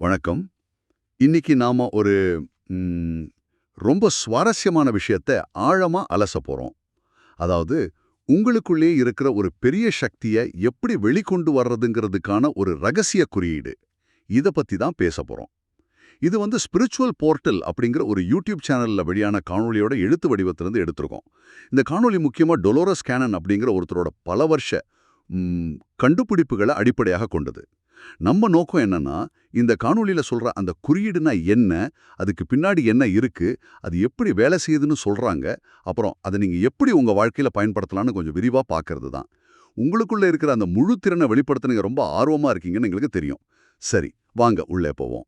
வணக்கம். இன்னைக்கு நாம ஒரு ரொம்ப சுவாரஸ்யமான விஷயத்தை ஆழமா அலச போறோம். அதாவது உங்களுக்குள்ளே இருக்கிற ஒரு பெரிய சக்தியை எப்படி வெளிக்கொண்டு வர்றதுங்கிறதுக்கான ஒரு ரகசிய குறியீடு. இத பத்தி தான் பேச போறோம். இது வந்து ஸ்பிரிச்சுவல் போர்ட்டல் அப்படிங்கிற ஒரு யூடியூப் சேனல்ல வெளியான காணொலியோட எழுத்து வடிவத்திலிருந்து எடுத்திருக்கோம். இந்த காணொலி முக்கியமா டொலோரஸ் கேனன் அப்படிங்கிற ஒருத்தரோட பல வருஷ கண்டுபிடிப்புகளை அடிப்படையாக கொண்டது. நம்ம நோக்கம் என்னன்னா இந்த காணொளியில சொல்ற அந்த குறியீடுனா என்ன அதுக்கு பின்னாடி என்ன இருக்கு அது எப்படி வேலை செய்யுதுன்னு சொல்றாங்க அப்புறம் அதை நீங்க எப்படி உங்க வாழ்க்கையில பயன்படுத்தலாம்னு கொஞ்சம் விரிவா பார்க்கிறது தான் உங்களுக்குள்ள இருக்கிற அந்த முழு திறனை வெளிப்படுத்த நீங்க ரொம்ப ஆர்வமா இருக்கீங்கன்னு எங்களுக்கு தெரியும். சரி வாங்க உள்ளே போவோம்.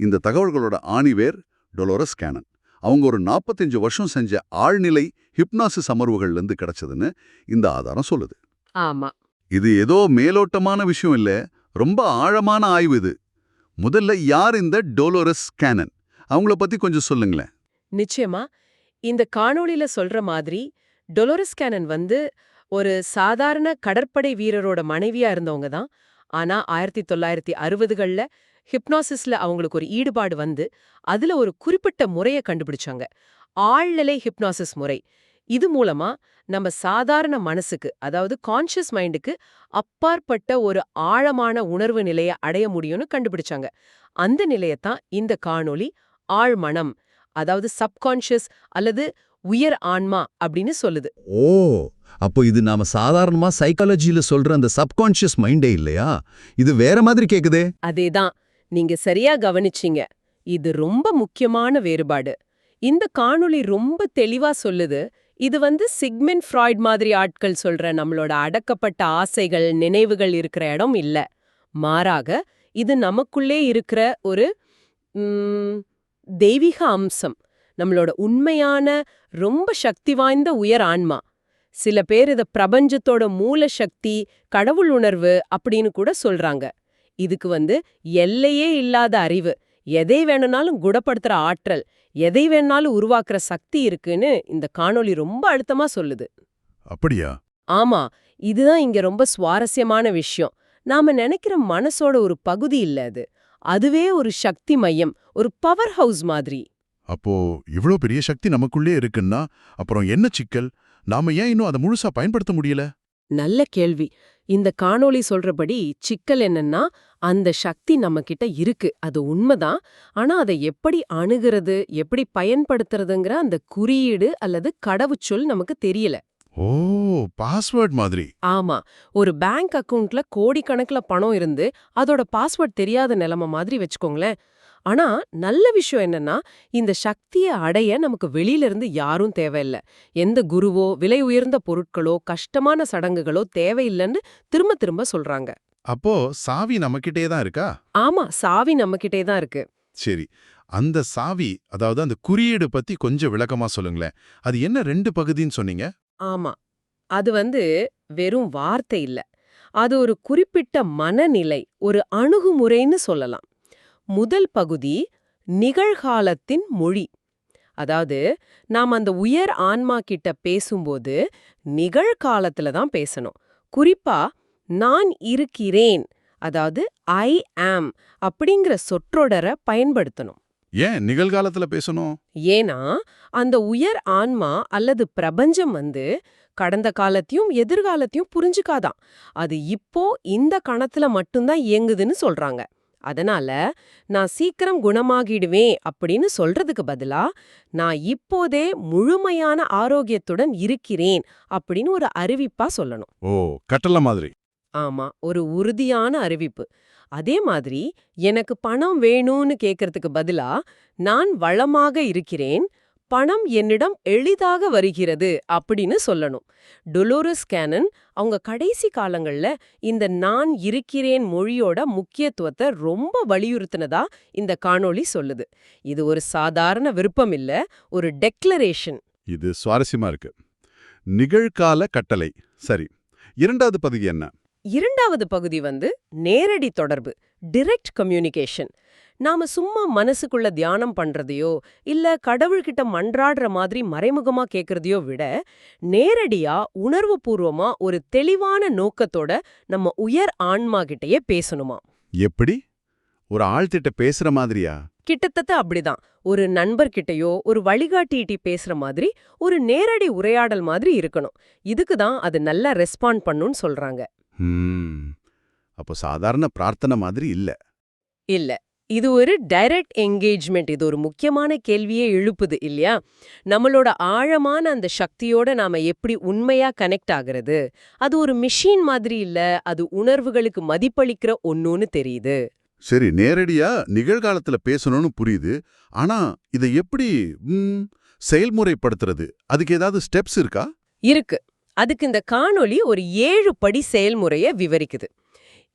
இந்த தகவல்களோட ஆணிவேர் டொலோரஸ் கேனன். அவங்க ஒரு 45 வருஷம் செஞ்ச ஆழ்நிலை ஹிப்னாசிஸ் அமர்வுகள்ல இருந்து கிடைச்சதுன்னு இந்த ஆதாரம் சொல்லுது. ஆமா. இது ஏதோ மேலோட்டமான விஷயம் இல்ல ரொம்ப ஆழமான ஆய்வு இது. முதல்ல யார் இந்த டோலோரஸ் கேனன்? அவங்கள பத்தி கொஞ்சம் சொல்லுங்களேன். நிச்சயமா. இந்த காணொளியில சொல்ற மாதிரி டொலோரஸ் கேனன் வந்து ஒரு சாதாரண கடற்படை வீரரோட மனைவியா இருந்தவங்க தான். ஆனா ஆயிரத்தி தொள்ளாயிரத்தி அறுபதுகள்ல ஹிப்னாசிஸ்ல அவங்களுக்கு ஒரு ஈடுபாடு வந்து அதுல ஒரு குறிப்பிட்ட முறைய கண்டுபிடிச்சாங்க. ஆழ்நிலை ஹிப்னாசிஸ் முறை. இது மூலமா நம்ம சாதாரண மனசுக்கு அதாவது கான்ஷியஸ் மைண்டுக்கு அப்பாற்பட்ட ஒரு ஆழமான உணர்வு நிலைய அடைய முடியும்னு கண்டுபிடிச்சாங்க. அந்த நிலையத்தான் இந்த காணொளி ஆழ்மனம் அதாவது சப்கான்ஷியஸ் அல்லது உயர் ஆன்மா அப்படின்னு சொல்லுது. ஓ அப்போ இது நாம சாதாரணமா சைக்காலஜில சொல்ற அந்த சப்கான்ஷியஸ் மைண்டே இல்லையா? இது வேற மாதிரி கேக்குதே. அதேதான் நீங்க சரியா கவனிச்சீங்க. இது ரொம்ப முக்கியமான வேறுபாடு. இந்த காணொளி ரொம்ப தெளிவா சொல்லுது. இது வந்து சிக்மெண்ட் ஃப்ராய்ட் மாதிரி ஆட்கள் சொல்ற நம்மளோட அடக்கப்பட்ட ஆசைகள் நினைவுகள் இருக்கிற இடம் இல்ல. மாறாக இது நமக்குள்ளே இருக்கிற ஒரு தெய்வீக அம்சம். நம்மளோட உண்மையான ரொம்ப சக்தி வாய்ந்த உயர் ஆன்மா. சில பேர் இதை பிரபஞ்சத்தோட மூல சக்தி கடவுள் உணர்வு அப்படின்னு கூட சொல்றாங்க. இதுக்கு வந்து எல்லையே இல்லாத அறிவு. எதை வேணும்னாலும் குணப்படுத்துற ஆற்றல். எதை வேணாலும் உருவாக்குற சக்தி இருக்குன்னு இந்த காணொளி ரொம்ப அழுத்தமா சொல்லுது. அப்படியா? ஆமா இதுதான் இங்க ரொம்ப சுவாரஸ்யமான விஷயம். நாம நினைக்கிற மனசோட ஒரு பகுதி இல்ல அது. அதுவே ஒரு சக்தி மையம் ஒரு பவர் ஹவுஸ் மாதிரி. அப்போ இவ்ளோ பெரிய சக்தி நமக்குள்ளே இருக்குன்னா அப்புறம் என்ன சிக்கல்? நாம ஏன் இன்னும் அதை முழுசா பயன்படுத்த முடியல? நல்ல கேள்வி. இந்த காணொளி சொல்றபடி சிக்கல் என்னன்னா அந்த சக்தி நம்ம கிட்ட இருக்கு. அது உண்மைதான். ஆனா அதை எப்படி அணுகிறது எப்படி பயன்படுத்துறதுங்கிற அந்த குறியீடு அல்லது கடவுச்சொல் நமக்கு தெரியல. ஓ பாஸ்வேர்ட் மாதிரி. ஆமா. ஒரு பேங்க் அக்கவுண்ட்ல கோடிக்கணக்குல பணம் இருந்து அதோட பாஸ்வேர்ட் தெரியாத நிலைமை மாதிரி வச்சுக்கோங்களேன். ஆனா நல்ல விஷயம் என்னன்னா இந்த சக்தியை அடைய நமக்கு வெளியில இருந்து யாரும் தேவையில்ல. எந்த குருவோ விலை உயர்ந்த பொருட்களோ கஷ்டமான சடங்குகளோ தேவையில்லைன்னு திரும்ப திரும்ப சொல்றாங்க. அப்போ சாவி நம்மகிட்டே தான் இருக்கா? ஆமா சாவி நம்மகிட்டே தான் இருக்கு. சரி. அந்த சாவி அதாவது அந்த குறியீடு பத்தி கொஞ்சம் விளக்கமா சொல்லுங்களேன். அது என்ன ரெண்டு பகுதின்னு சொன்னீங்க? ஆமா. அது வந்து வெறும் வார்த்தை இல்ல. அது ஒரு குறிப்பிட்ட மனநிலை ஒரு அணுகுமுறைன்னு சொல்லலாம். முதல் பகுதி நிகழ்காலத்தின் மொழி. அதாவது நாம் அந்த உயர் ஆன்மா கிட்ட பேசும்போது நிகழ்காலத்துல தான் பேசணும். குறிப்பா நான் இருக்கிறேன். அதாவது ஐ ஆம் அப்படிங்கிற சொற்றொடரை பயன்படுத்தணும். ஏன் நிகழ்காலத்துல பேசணும்? ஏன்னா அந்த உயர் ஆன்மா அல்லது பிரபஞ்சம் வந்து கடந்த காலத்தையும் எதிர்காலத்தையும் புரிஞ்சுக்காதான். அது இப்போ இந்த கணத்துல மட்டும்தான் இயங்குதுன்னு சொல்றாங்க. அதனால நான் சீக்கிரம் குணமாகிடுவேன் அப்படின்னு சொல்றதுக்கு பதிலா நான் இப்போதே முழுமையான ஆரோக்கியத்துடன் இருக்கிறேன் அப்படின்னு ஒரு அறிவிப்பா சொல்லணும். ஓ கட்டளை மாதிரி. ஆமா ஒரு உறுதியான அறிவிப்பு. அதே மாதிரி எனக்கு பணம் வேணும்னு கேட்கறதுக்கு பதிலா நான் வளமாக இருக்கிறேன் பணம் என்னிடம் எளிதாக வருகிறது அப்படின்னு சொல்லணும். டொலோரஸ் கேனன் அவங்க கடைசி காலங்கள்ல இந்த நான் இருக்கிறேன் மொழியோட முக்கியத்துவத்தை ரொம்ப வலியுறுத்தினதா இந்த காணொளி சொல்லுது. இது ஒரு சாதாரண விருப்பம் இல்ல ஒரு டெக்ளரேஷன். இது சுவாரஸ்யமா இருக்கு. நிகழ்கால கட்டளை. சரி இரண்டாவது பகுதி என்ன? இரண்டாவது பகுதி வந்து நேரடி தொடர்பு டிரெக்ட் கம்யூனிகேஷன் நாம சும்மா மனசுக்குள்ள தியானம் பண்றதையோ இல்ல கடவுள்கிட்ட மன்றாடுற மாதிரி மறைமுகமா கேக்குறதையோ விட நேரடியா உணர்வுபூர்வமா ஒரு தெளிவான நோக்கத்தோட நம்ம உயர் ஆன்மா கிட்டயே பேசணுமா? எப்படி? ஒரு ஆள்கிட்ட பேசுற மாதிரியா? கிட்டத்தட்ட அப்படிதான். ஒரு நண்பர்கிட்டயோ ஒரு வழிகாட்டியிட்டி பேசுற மாதிரி ஒரு நேரடி உரையாடல் மாதிரி இருக்கணும். இதுக்கு தான் அது நல்லா ரெஸ்பாண்ட் பண்ணுன்னு சொல்றாங்க. ஹம். அப்போ சாதாரண பிரார்த்தனை மாதிரி இல்ல. இல்ல. இது ஒரு டைரக்ட் என்கேஜ்மெண்ட். இது ஒரு முக்கியமான கேள்வியே எழுப்புது இல்லையா? நம்மளோட ஆழமான அந்த சக்தியோட நாம எப்படி உண்மையா கனெக்ட் ஆகுறது? அது ஒரு மிஷின் மாதிரி இல்ல அது உணர்வுகளுக்கு மதிப்பளிக்கிற ஒன்னுன்னு தெரியுது. சரி நேரடியா நிகழ்காலத்துல பேசணும்னு புரியுது. ஆனா இதை எப்படி ம், செயல்முறைப்படுத்துறது? அதுக்கு ஏதாவது ஸ்டெப்ஸ் இருக்கா? இருக்கு. அதுக்கு இந்த காணொளி ஒரு ஏழு படி செயல்முறைய விவரிக்குது.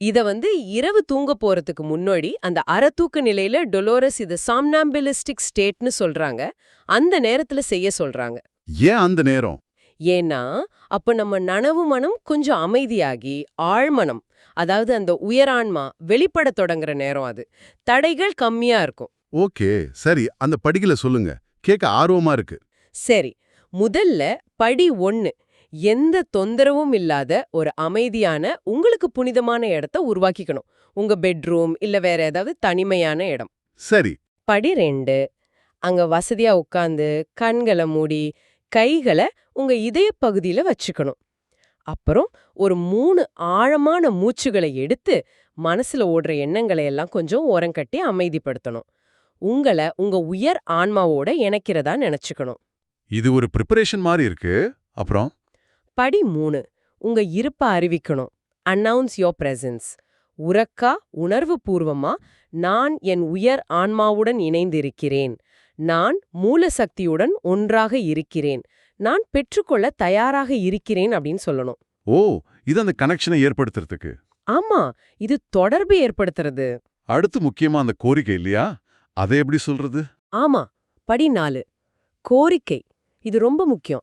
இத வந்து இரவு தூங்க போறதுக்கு முன்னாடி அந்த அறத்தூக்க நிலையில டொலோரஸ் இத சாம்னாம்பிலிஸ்டிக் ஸ்டேட்னு சொல்றாங்க. அந்த நேரத்துல செய்ய சொல்றாங்க. ஏன் அந்த நேரம்? ஏன்னா அப்ப நம்ம நனவு மனம் கொஞ்சம் அமைதியாகி ஆழ்மனம் அதாவது அந்த உயரான்மா வெளிப்படத் தொடங்குற நேரம் அது. தடைகள் கம்மியா இருக்கும். ஓகே சரி அந்த படிகளை சொல்லுங்க. கேட்க ஆர்வமா இருக்கு. சரி முதல்ல படி ஒன்னு எந்த தொந்தரவும் இல்லாத ஒரு அமைதியான உங்களுக்கு புனிதமான இடத்த உருவாக்கிக்கணும். உங்க பெட்ரூம் இல்ல வேற ஏதாவது தனிமையான இடம். சரி. படி ரெண்டு. அங்க வசதியா உட்காந்து கண்களை மூடி கைகளை உங்க இதய பகுதியில வச்சுக்கணும். அப்புறம் ஒரு மூணு ஆழமான மூச்சுகளை எடுத்து மனசுல ஓடுற எண்ணங்களை எல்லாம் கொஞ்சம் ஓரங்கட்டி அமைதிப்படுத்தணும். உங்களை உங்க உயர் ஆன்மாவோட இணைக்கிறதா நினைச்சுக்கணும். இது ஒரு ப்ரிப்பரேஷன் மாதிரி இருக்கு. அப்புறம்? படி மூணு. உங்க இருப்ப அறிவிக்கணும். அனௌன்ஸ் யோர் பிரசன்ஸ் உறக்கா உணர்வு பூர்வமா நான் என் உயர் ஆன்மாவுடன் இணைந்திருக்கிறேன். நான் மூலசக்தியுடன் ஒன்றாக இருக்கிறேன். நான் பெற்றுக்கொள்ள தயாராக இருக்கிறேன் அப்படின்னு சொல்லணும். ஓ இது அந்த கனெக்ஷனை ஏற்படுத்துறதுக்கு. ஆமா இது தொடர்பு ஏற்படுத்துறது. அடுத்து முக்கியமா அந்த கோரிக்கை இல்லையா? அதை எப்படி சொல்றது? ஆமா படி நாலு. கோரிக்கை. இது ரொம்ப முக்கியம்.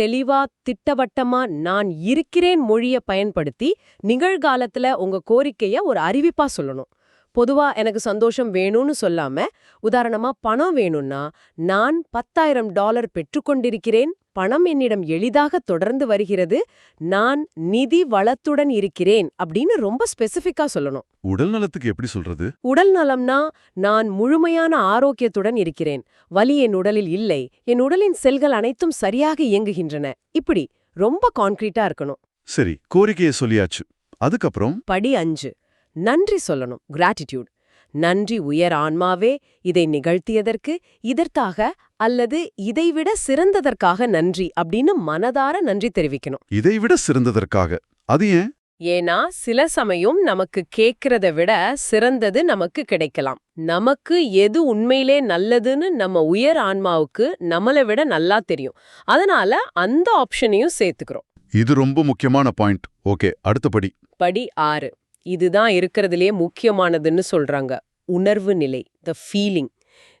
தெளிவா திட்டவட்டமா நான் இருக்கிறேன் மொழிய பயன்படுத்தி நிகழ்காலத்துல உங்க கோரிக்கைய ஒரு அறிவிப்பா சொல்லணும். பொதுவா எனக்கு சந்தோஷம் வேணும்னு சொல்லாம உதாரணமா பணம் வேணும்னா நான் பத்தாயிரம் டாலர் பெற்றுக்கொண்டிருக்கிறேன் பணம் என்னிடம் எளிதாக தொடர்ந்து வருகிறது நான் நிதி வளத்துடன் இருக்கிறேன் அப்படின்னு ரொம்ப ஸ்பெசிஃபிக்கா சொல்லணும். உடல் நலத்துக்கு எப்படி சொல்றது? உடல் நலம்னா நான் முழுமையான ஆரோக்கியத்துடன் இருக்கிறேன் வலி என் உடலில் இல்லை என் உடலின் செல்கள் அனைத்தும் சரியாக இயங்குகின்றன இப்படி ரொம்ப கான்கிரீட்டா இருக்கணும். சரி கோரிக்கையை சொல்லியாச்சு. அதுக்கப்புறம்? படி அஞ்சு. நன்றி சொல்லணும். கிராட்டிடியூட் நன்றி உயர் ஆன்மாவே இதை நிகழ்த்தியதற்கு இதற்காக அல்லது இதைவிட சிறந்ததற்காக நன்றி அப்படின்னு மனதார நன்றி தெரிவிக்கணும். இதைவிட சிறந்ததற்காக. அது ஏன்? ஏன்னா சில சமயம் நமக்கு கேட்கறத விட சிறந்தது நமக்கு கிடைக்கலாம். நமக்கு எது உண்மையிலே நல்லதுன்னு நம்ம உயர் ஆன்மாவுக்கு நம்மளை விட நல்லா தெரியும். அதனால அந்த ஆப்ஷனையும் சேர்த்துக்கிறோம். இது ரொம்ப முக்கியமான பாயிண்ட் ஓகே அடுத்தபடி படி ஆறு. இதுதான் இருக்கிறதுலே முக்கியமானதுன்னு சொல்றாங்க. உணர்வு நிலை த ஃபீலிங்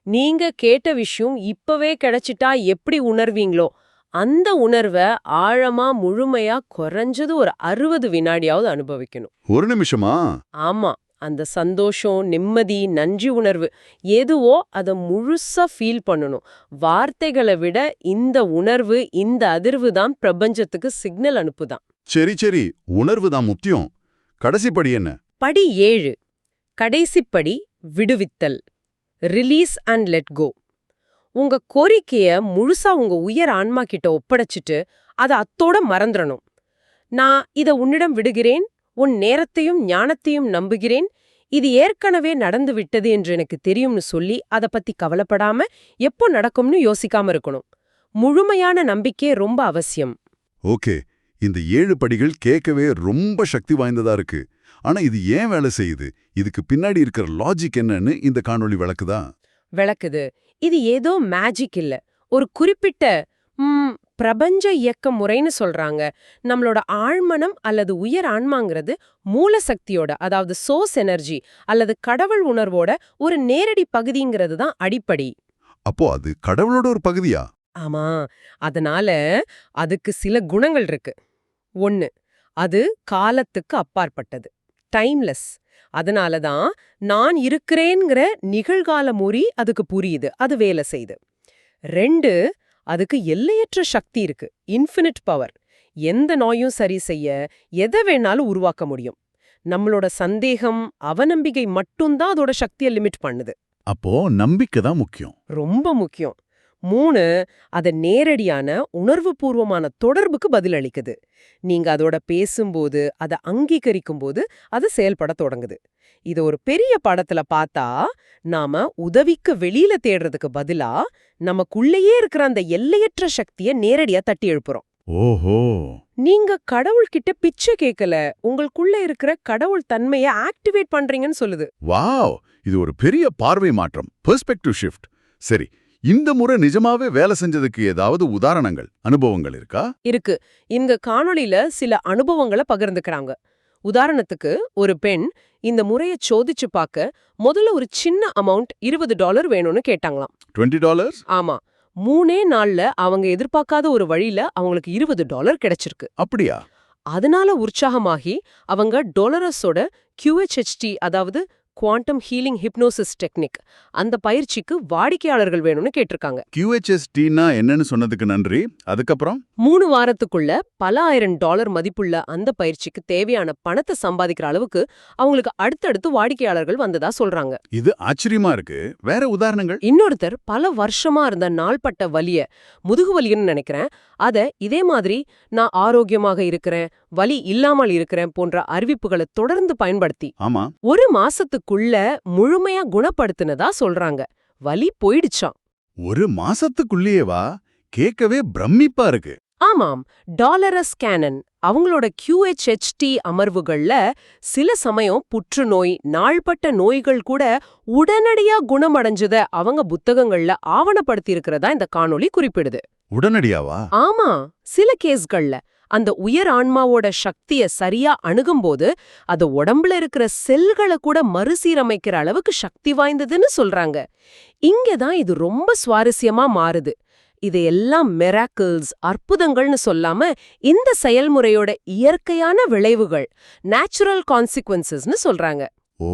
நீங்க கேட்ட விஷயம் இப்பவே கிடைச்சிட்டா எப்படி உணர்வீங்களோ அந்த உணர்வை ஆழமா முழுமையா குறைஞ்சது ஒரு அறுபது வினாடியாவது அனுபவிக்கணும். ஒரு நிமிஷமா? ஆமா அந்த சந்தோஷம் நிம்மதி நன்றி உணர்வு எதுவோ அதை முழுசா ஃபீல் பண்ணணும். வார்த்தைகளை விட இந்த உணர்வு இந்த அதிர்வு தான் பிரபஞ்சத்துக்கு சிக்னல் அனுப்புதான். சரி சரி. உணர்வு தான் முக்கியம். கடைசி படி என்ன? படி ஏழு. கடைசிப்படி விடுவித்தல். ரிலீஸ் அண்ட் லெட் கோ உங்க கோரிக்கைய முழுசா உங்க உயர் ஆன்மா கிட்ட ஒப்படைச்சிட்டு அதை அத்தோட மறந்துடணும் நான் இத உன்னிடம் விடுகிறேன் உன் நேரத்தையும் ஞானத்தையும் நம்புகிறேன் இது ஏற்கனவே நடந்து விட்டது என்று எனக்கு தெரியும்னு சொல்லி அத பத்தி கவலைப்படாம எப்போ நடக்கும்னு யோசிக்காம இருக்கணும். முழுமையான நம்பிக்கை ரொம்ப அவசியம். ஓகே. இந்த ஏழு படிகள் கேட்கவே ரொம்ப சக்தி வாய்ந்ததா இருக்கு. ஆனா இது ஏன் வேலை செய்யுது? இதுக்கு பின்னாடி இருக்கிற லாஜிக் என்னன்னு இந்த காணொளி விளக்குதா? விளக்குது. இது ஏதோ மேஜிக் இல்ல. ஒரு குறிப்பிட்ட பிரபஞ்ச இயக்க முறைன்னு சொல்றாங்க. நம்மளோட ஆழ்மனம் அல்லது உயர் ஆன்மாங்கிறது மூல சக்தியோட அதாவது சோர்ஸ் எனர்ஜி அல்லது கடவுள் உணர்வோட ஒரு நேரடி பகுதிங்கிறது தான் அடிப்படை. அப்போ அது கடவுளோட ஒரு பகுதியா? ஆமா. அதனால அதுக்கு சில குணங்கள் இருக்கு. ஒன்னு அது காலத்துக்கு அப்பாற்பட்டது. டைம்லெஸ். அதனால தான் நான் இருக்கிறேங்கிற நிகழ்கால மொழி அதுக்கு புரியுது. அது வேலை செய்யுது ரெண்டு அதுக்கு எல்லையற்ற சக்தி இருக்கு. Infinite power. எந்த நோயும் சரி செய்ய எதை வேணாலும் உருவாக்க முடியும். நம்மளோட சந்தேகம் அவநம்பிக்கை மட்டும்தான் அதோட சக்தியை லிமிட் பண்ணுது. அப்போ நம்பிக்கை தான் முக்கியம். ரொம்ப முக்கியம். மூணு அத நேரடியான உணர்வுபூர்வமான தொடர்புக்கு பதிலளிக்குது. நீங்க அதோட பேசும்போது அதை அங்கீகரிக்கும் போது அது செயல்பட தொடங்குது. இது ஒரு பெரிய படத்துல பார்த்தா நாம உதவிக்கு வெளியில தேடுறதுக்கு பதிலா நமக்குள்ளேயே இருக்கிற அந்த எல்லையற்ற சக்தியை நேரடியா தட்டி எழுப்புறோம். ஓஹோ! நீங்க கடவுள்கிட்ட பிச்சை கேட்கல உங்களுக்குள்ள இருக்கிற கடவுள் தன்மையை ஆக்டிவேட் பண்றீங்கன்னு சொல்லுது. வாவ்! இது ஒரு பெரிய பார்வை மாற்றம் பெர்ஸ்பெக்டிவ் ஷிஃப்ட். சரி இந்த முறை நிஜமாவே வேலை செஞ்சதுக்கு ஏதாவது உதாரணங்கள் அனுபவங்கள் இருக்கா? இருக்கு. இங்க காணொளியில சில அனுபவங்களை பகிர்ந்துக்கறாங்க. உதாரணத்துக்கு ஒரு பெண் இந்த முறைய சோதிச்சு பார்க்க முதல்ல ஒரு சின்ன அமௌண்ட் இருபது டாலர் வேணும்னு கேட்டாங்களாம். 20 டாலர்ஸ்? ஆமா. மூணே நாள்ல அவங்க எதிர்பார்க்காத ஒரு வழியில அவங்களுக்கு இருபது டாலர் கிடைச்சிருக்கு. அப்படியா? அதனால உற்சாகமாகி அவங்க டொலரஸோட QHHT அதாவது குவாண்டம் ஹீலிங் ஹிப்னோசிஸ் டெக்னிக். அந்த பயிற்சிக்கு வாடிக்கையாளர்கள் வேணும்னு கேட்டிருக்காங்க. QHSTனா என்னன்னு சொன்னதுக்கு நன்றி. அதுக்கப்புறம்? மூணு வாரத்துக்குள்ள பல ஆயிரம் டாலர் மதிப்புள்ள அந்த பயிற்சிக்கு தேவையான பணத்தை சம்பாதிக்கிற அளவுக்கு அவங்களுக்கு அடுத்தடுத்து வாடிக்கையாளர்கள் வந்ததா சொல்றாங்க. இது ஆச்சரியமா இருக்கு. வேற உதாரணங்கள்? இன்னொருத்தர் பல வருஷமா இருந்த நாள்பட்ட வலிய முதுகு வலின்னு நினைக்கிறேன். அத இதே மாதிரி நான் ஆரோக்கியமாக இருக்கிறேன் வலி இல்லாமல் இருக்கிறேன் போன்ற அறிவிப்புகளை தொடர்ந்து பயன்படுத்தி ஆமா. ஒரு மாசத்துக்குள்ள முழுமையா குணப்படுத்தினதா சொல்றாங்க. வலி போயிடுச்சாம். ஒரு மாசத்துக்குள்ளேயேவா கேட்கவே பிரமிப்பா இருக்கு. ஆமாம் டாலரஸ் கேனன் அவங்களோட QHHT அமர்வுகள்ல சில சமயம் புற்றுநோய் நாள்பட்ட நோய்கள் கூட உடனடியா குணமடைஞ்சத அவங்க புத்தகங்கள்ல ஆவணப்படுத்தி இருக்கிறதா இந்த காணொளி குறிப்பிடுது. உடனடியாவா ஆமா சில கேஸ்கள்ல. அந்த உயர் ஆன்மாவோட சக்திய சரியா அணுகும்போது அது உடம்புல இருக்கிற செல்களை கூட மறுசீரமைக்கிற அளவுக்கு சக்தி வாய்ந்ததுன்னு சொல்றாங்க. இங்கதான் இது ரொம்ப சுவாரஸ்யமா மாறுது. இதையெல்லாம் மெராக்கிள்ஸ் அற்புதங்கள்னு சொல்லாம இந்த செயல்முறையோட இயற்கையான விளைவுகள் நேச்சுரல் கான்சிக்வன்சஸ்னு சொல்றாங்க. ஓ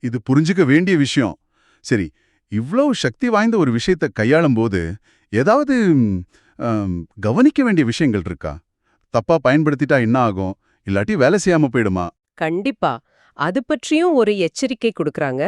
இது புரிஞ்சுக்க வேண்டிய விஷயம். சரி இவ்வளவு சக்தி வாய்ந்த ஒரு விஷயத்தை கையாளும் போது ஏதாவது கவனிக்க வேண்டிய விஷயங்கள் இருக்கா? தப்பா பயன்படுத்திட்டா என்ன ஆகும்? இல்லாட்டி வேலை செய்யாம போயிடுமா? கண்டிப்பா. அது பற்றியும் ஒரு எச்சரிக்கை கொடுக்கறாங்க.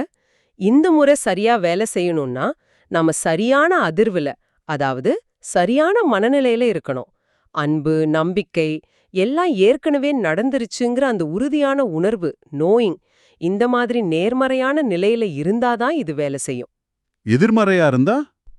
இந்த முறை சரியா வேலை செய்யணும்னா நாம சரியான அதிர்வுல அதாவது சரியான மனநிலையில இருக்கணும். அன்பு நம்பிக்கை எல்லாம் ஏற்கனவே நடந்துருச்சுங்கிற அந்த உறுதியான உணர்வு நோயிங் இந்த மாதிரி நேர்மறையான நிலையில இருந்தாதான் இது வேலை செய்யும். எதிர்மறையா இருந்தா?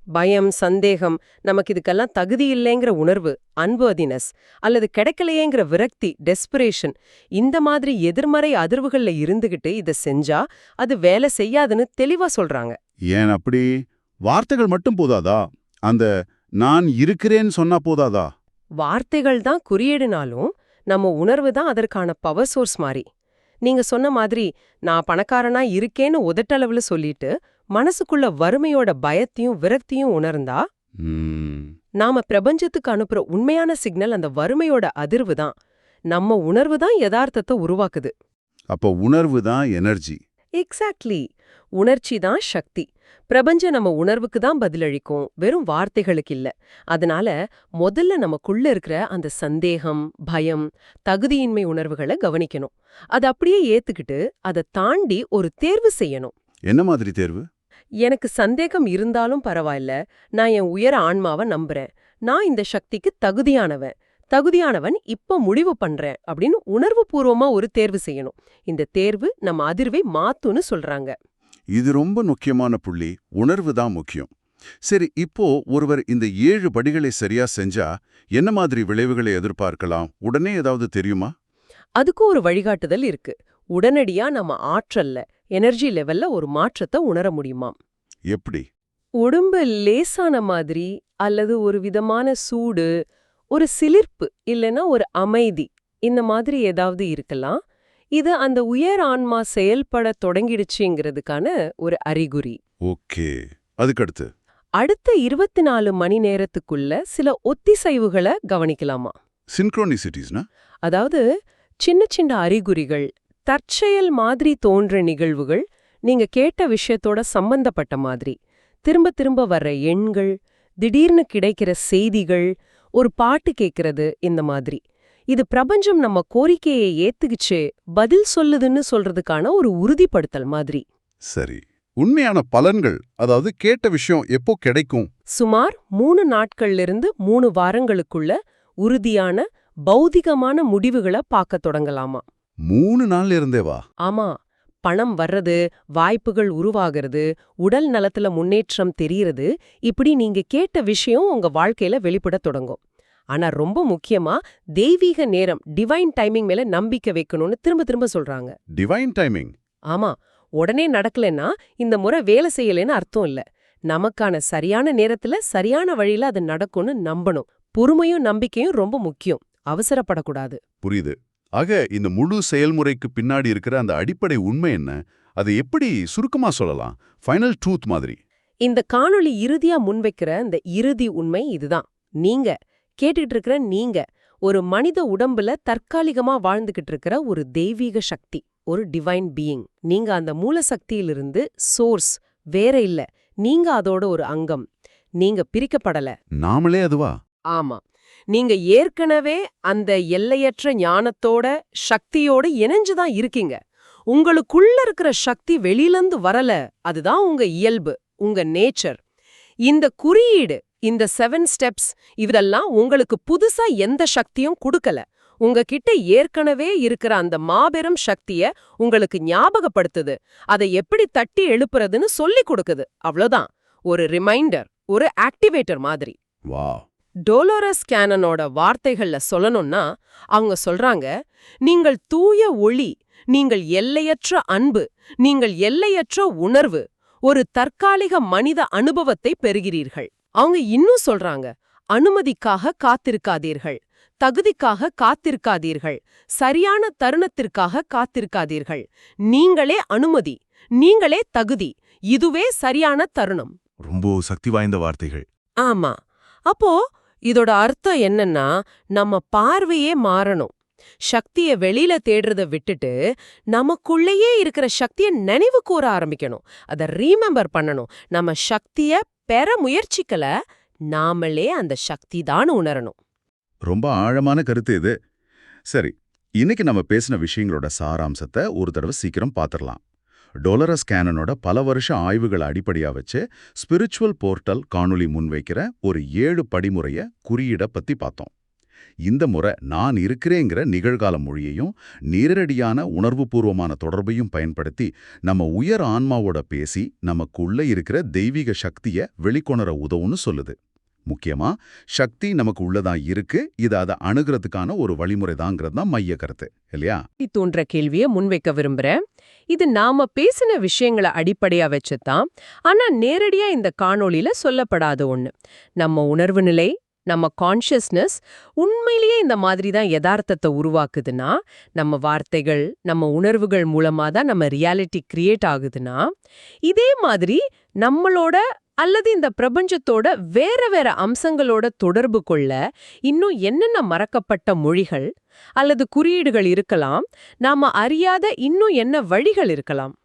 பயம் சந்தேகம் நமக்கு இதுக்கெல்லாம் தகுதி இல்லைங்கிற உணர்வு அன்பர்தினஸ் அல்லது கிடைக்கலையேங்கிற விரக்தி டெஸ்பிரேஷன் இந்த மாதிரி எதிர்மறை அதிர்வுகள்ல இருந்துகிட்டு இத செஞ்சா அது வேலை செய்யாதுன்னு தெளிவா சொல்றாங்க. ஏன் அப்படி? வார்த்தைகள் மட்டும் போதாதா? அந்த நான் இருக்கிறேன்னு சொன்னா போதாதா? வார்த்தைகள் தான் குறியீடுனாலும் நம்ம உணர்வு தான் அதற்கான பவர் சோர்ஸ் மாதிரி நீங்க சொன்ன மாதிரி நான் பணக்காரனா இருக்கேன்னு உதட்டளவுல சொல்லிட்டு மனசுக்குள்ள வறுமையோட பயத்தையும் விரக்தியும் உணர்ந்தா நாம பிரபஞ்சத்துக்கு அனுப்புற உண்மையான சிக்னல் அந்த வறுமையோட அதிர்வு தான். நம்ம உணர்வு தான் யதார்த்தத்தை உருவாக்குது. அப்போ உணர்வு தான் எனர்ஜி. எக்ஸாக்ட்லி உணர்ச்சி தான் சக்தி. பிரபஞ்சம் நம்ம உணர்வுக்கு தான் பதிலளிக்கும். வெறும் வார்த்தைகளுக்கு இல்ல. அதனால முதல்ல நமக்குள்ள இருக்கிற அந்த சந்தேகம் பயம் தகுதியின்மை உணர்வுகளை கவனிக்கணும். அதை அப்படியே ஏத்துக்கிட்டு அதை தாண்டி ஒரு தேர்வு செய்யணும். என்ன மாதிரி தேர்வு? எனக்கு சந்தேகம் இருந்தாலும் பரவாயில்ல. நான் என் உயர ஆன்மாவை நம்புறேன். நான் இந்த சக்திக்கு தகுதியானவன். தகுதியானவன் இப்ப முடிவு பண்றேன் அப்படின்னு உணர்வுபூர்வமா ஒரு தேர்வு செய்யணும். இந்த தேர்வு நம்ம அதிர்வை மாத்துன்னு சொல்றாங்க. இது ரொம்ப முக்கியமான புள்ளி. உணர்வு தான் முக்கியம். சரி இப்போ ஒருவர் இந்த ஏழு படிகளை சரியா செஞ்சா என்ன மாதிரி விளைவுகளை எதிர்பார்க்கலாம்? உடனே ஏதாவது தெரியுமா? அதுக்கு ஒரு வழிகாட்டுதல் இருக்கு. உடனடியா நம்ம ஆற்றல்ல எனர்ஜி லெவல்ல ஒரு மாற்றத்தை உணர முடியுமாம். எப்படி? உடம்பு லேசான மாதிரி அல்லது ஒரு விதமான சூடு ஒரு சிலிர்ப்பு இல்லைன்னா ஒரு அமைதி இந்த மாதிரி ஏதாவது இருக்கலாம். இது அந்த உயர் ஆன்மா செயல்பட தொடங்கிடுச்சுங்கிறதுக்கான ஒரு அறிகுறி. ஓகே. அதுக்கடுத்து? அடுத்த இருபத்தி நாலு மணி நேரத்துக்குள்ள சில ஒத்திசைவுகளை கவனிக்கலாமா? சின்க்ரோனிசிட்டிஸ்னா அதாவது சின்ன சின்ன அறிகுறிகள் தற்செயல் மாதிரி தோன்ற நிகழ்வுகள் நீங்க கேட்ட விஷயத்தோட சம்பந்தப்பட்ட மாதிரி. திரும்ப திரும்ப வர்ற எண்கள் திடீர்னு கிடைக்கிற செய்திகள் ஒரு பாட்டு கேட்கறது இந்த மாதிரி. இது பிரபஞ்சம் நம்ம கோரிக்கையை ஏத்துக்கிச்சு பதில் சொல்லுதுன்னு சொல்றதுக்கான ஒரு உறுதிப்படுத்தல் மாதிரி. சரி. உண்மையான பலன்கள் அதாவது கேட்ட விஷயம் எப்போ கிடைக்கும்? சுமார் மூணு நாட்கள்ல இருந்து மூணு வாரங்களுக்குள்ள உறுதியான பௌதிகமான முடிவுகளை பார்க்க தொடங்கலாமா? மூணு நாள்ல இருந்தே வா. ஆமா பணம் வர்றது வாய்ப்புகள் உருவாகிறது உடல் நலத்துல முன்னேற்றம் தெரியறது இப்படி நீங்க கேட்ட விஷயம் உங்க வாழ்க்கையில வெளிப்படத் தொடங்கும். ஆனா ரொம்ப முக்கியமா தெய்வீக நேரம் டிவைன் டைமிங் மேல நம்பிக்கை வைக்கணும்னு திரும்ப திரும்ப சொல்றாங்க. டிவைன் டைமிங் ஆமா உடனே நடக்கலைன்னா இந்த முறை வேலை செய்யலைன்னு அர்த்தம் இல்ல. நமக்கான சரியான நேரத்துல சரியான வழியில அது நடக்கும்னு நம்பணும். பொறுமையும் நம்பிக்கையும் ரொம்ப முக்கியம். அவசரப்படக்கூடாது. புரியுது. ஆக இந்த முழு செயல்முறைக்கு பின்னாடி இருக்கிற அந்த அடிப்படை உண்மை என்ன? அதை எப்படி சுருக்கமா சொல்லலாம்? ஃபைனல் ட்ரூத் மாதிரி. இந்த காணொளி இறுதியா முன்வைக்கிற இந்த இறுதி உண்மை இதுதான். நீங்க கேட்டுட்டு இருக்கிற நீங்க ஒரு மனித உடம்புல தற்காலிகமா வாழ்ந்துகிட்டு இருக்கிற ஒரு தெய்வீக சக்தி ஒரு டிவைன் பீயிங் நீங்க அந்த மூல சக்தியிலிருந்து சோர்ஸ் வேற இல்ல. நீங்க அதோட ஒரு அங்கம். நீங்க பிரிக்கப்படல. நாமளே அதுவா? ஆமா. நீங்க ஏற்கனவே அந்த எல்லையற்ற ஞானத்தோட சக்தியோட இணைஞ்சுதான் இருக்கீங்க. உங்களுக்குள்ள இருக்கிற சக்தி வெளியிலந்து வரல அதுதான் உங்க இயல்பு உங்க நேச்சர் இந்த குறியீடு இந்த செவன் ஸ்டெப்ஸ் இதெல்லாம் உங்களுக்கு புதுசா எந்த சக்தியும் கொடுக்கல. உங்ககிட்ட ஏற்கனவே இருக்கிற அந்த மாபெரும் சக்திய உங்களுக்கு ஞாபகப்படுத்துது. அதை எப்படி தட்டி எழுப்புறதுன்னு சொல்லி கொடுக்குது. அவ்வளோதான் ஒரு ரிமைண்டர் ஒரு ஆக்டிவேட்டர் மாதிரி. வா டோலோரஸ் கேனனோட வார்த்தைகள்ல சொல்லணும்னா அவங்க சொல்றாங்க நீங்கள் தூய ஒளி நீங்கள் எல்லையற்ற அன்பு நீங்கள் எல்லையற்ற உணர்வு ஒரு தற்காலிக மனித அனுபவத்தை பெறுகிறீர்கள். அவங்க இன்னும் சொல்றாங்க அனுமதிக்காக காத்திருக்காதீர்கள் தகுதிக்காக காத்திருக்காதீர்கள் சரியான தருணத்திற்காக காத்திருக்காதீர்கள் நீங்களே அனுமதி நீங்களே தகுதி இதுவே சரியான தருணம். ரொம்ப சக்தி வாய்ந்த வார்த்தைகள். ஆமா. அப்போ இதோட அர்த்தம் என்னன்னா நம்ம பார்வையே மாறணும். சக்திய வெளியில தேடுறத விட்டுட்டு நமக்குள்ளேயே இருக்கிற சக்திய நினைவு கூற ஆரம்பிக்கணும். அத ரீமெம்பர் பண்ணணும். நம்ம சக்திய பெற முயற்சிக்கல நாமளே அந்த சக்தி தான் உணரணும். ரொம்ப ஆழமான கருத்து இது. சரி இன்னைக்கு நம்ம பேசின விஷயங்களோட சாராம்சத்தை ஒரு தடவை சீக்கிரம் பார்த்துடலாம் டொலரஸ் கேனனோட பல வருஷ ஆய்வுகளை அடிப்படையா வச்சு ஸ்பிரிச்சுவல் போர்ட்டல் காணொளி முன்வைக்கிற ஒரு ஏழு படிமுறைய குறியீட பத்தி பார்த்தோம். இந்த முறை நான் இருக்கிறேங்கிற நிகழ்கால மொழியையும் நேரடியான உணர்வுபூர்வமான தொடர்பையும் பயன்படுத்தி நம்ம உயர் ஆன்மாவோட பேசி நமக்குள்ள இருக்கிற தெய்வீக சக்திய வெளிக்கொணர உதவுன்னு சொல்லுது. முக்கியமா சக்தி நமக்கு உள்ளதான் இருக்கு இது அதை அணுகிறதுக்கான ஒரு வழிமுறை தாங்கிறது தான் மைய கருத்து இல்லையா? தோன்ற கேள்வியை முன்வைக்க விரும்புறேன். இது நாம பேசின விஷயங்களை அடிப்படையா வச்சுதான் ஆனா நேரடியா இந்த காணொளியில சொல்லப்படாத ஒண்ணு. நம்ம உணர்வு நிலை நம்ம கான்ஷியஸ்னஸ் உண்மையிலேயே இந்த மாதிரி தான் யதார்த்தத்தை உருவாக்குதுன்னா நம்ம வார்த்தைகள் நம்ம உணர்வுகள் மூலமா தான் நம்ம ரியாலிட்டி கிரியேட் ஆகுதுன்னா இதே மாதிரி நம்மளோட அல்லது இந்த பிரபஞ்சத்தோட வேற வேற அம்சங்களோட தொடர்பு கொள்ள இன்னும் என்னென்ன மறக்கப்பட்ட மொழிகள் அல்லது குறியீடுகள் இருக்கலாம் நாம அறியாத இன்னும் என்ன வழிகள் இருக்கலாம்?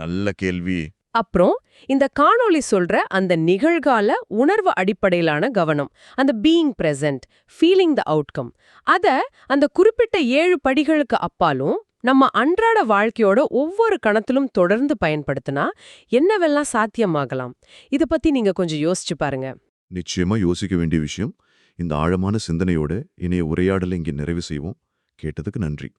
நல்ல கேள்வி. அப்புறம் இந்த காணொளி சொல்ற அந்த நிகழ்கால உணர்வு அடிப்படையிலான கவனம் அந்த being present feeling the outcome அத அந்த குறிப்பிட்ட ஏழு படிகளுக்கு அப்பாலும் நம்ம அன்றாட வாழ்க்கையோட ஒவ்வொரு கணத்திலும் தொடர்ந்து பயன்படுத்தினா என்னவெல்லாம் சாத்தியமாகலாம்? இத பத்தி நீங்க கொஞ்சம் யோசிச்சு பாருங்க. நிச்சயமா யோசிக்க வேண்டிய விஷயம். இந்த ஆழமான சிந்தனையோட இணைய உரையாடலை இங்கே நிறைவு செய்வோம். கேட்டதுக்கு நன்றி.